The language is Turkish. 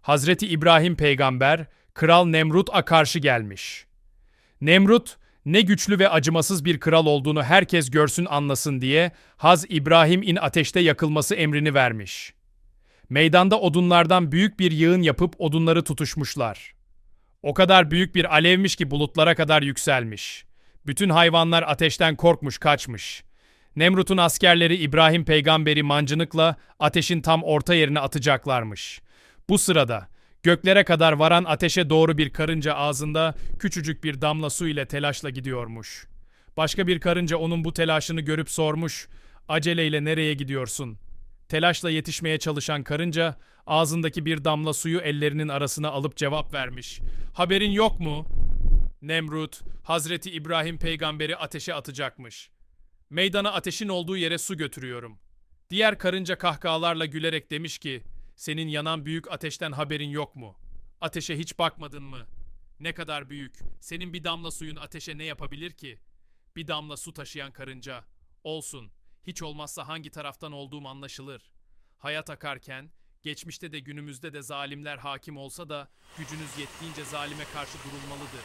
Hazreti İbrahim peygamber Kral Nemrut'a karşı gelmiş. Nemrut ne güçlü ve acımasız bir kral olduğunu herkes görsün anlasın diye Haz İbrahim'in ateşte yakılması emrini vermiş. Meydanda odunlardan büyük bir yığın yapıp odunları tutuşmuşlar. O kadar büyük bir alevmiş ki bulutlara kadar yükselmiş. Bütün hayvanlar ateşten korkmuş kaçmış. Nemrut'un askerleri İbrahim peygamberi mancınıkla ateşin tam orta yerine atacaklarmış. Bu sırada göklere kadar varan ateşe doğru bir karınca ağzında küçücük bir damla su ile telaşla gidiyormuş. Başka bir karınca onun bu telaşını görüp sormuş, aceleyle nereye gidiyorsun? Telaşla yetişmeye çalışan karınca ağzındaki bir damla suyu ellerinin arasına alıp cevap vermiş. Haberin yok mu? Nemrut, Hazreti İbrahim peygamberi ateşe atacakmış. Meydana ateşin olduğu yere su götürüyorum. Diğer karınca kahkahalarla gülerek demiş ki, senin yanan büyük ateşten haberin yok mu? Ateşe hiç bakmadın mı? Ne kadar büyük, senin bir damla suyun ateşe ne yapabilir ki? Bir damla su taşıyan karınca, olsun, hiç olmazsa hangi taraftan olduğum anlaşılır. Hayat akarken, geçmişte de günümüzde de zalimler hakim olsa da gücünüz yettiğince zalime karşı durulmalıdır.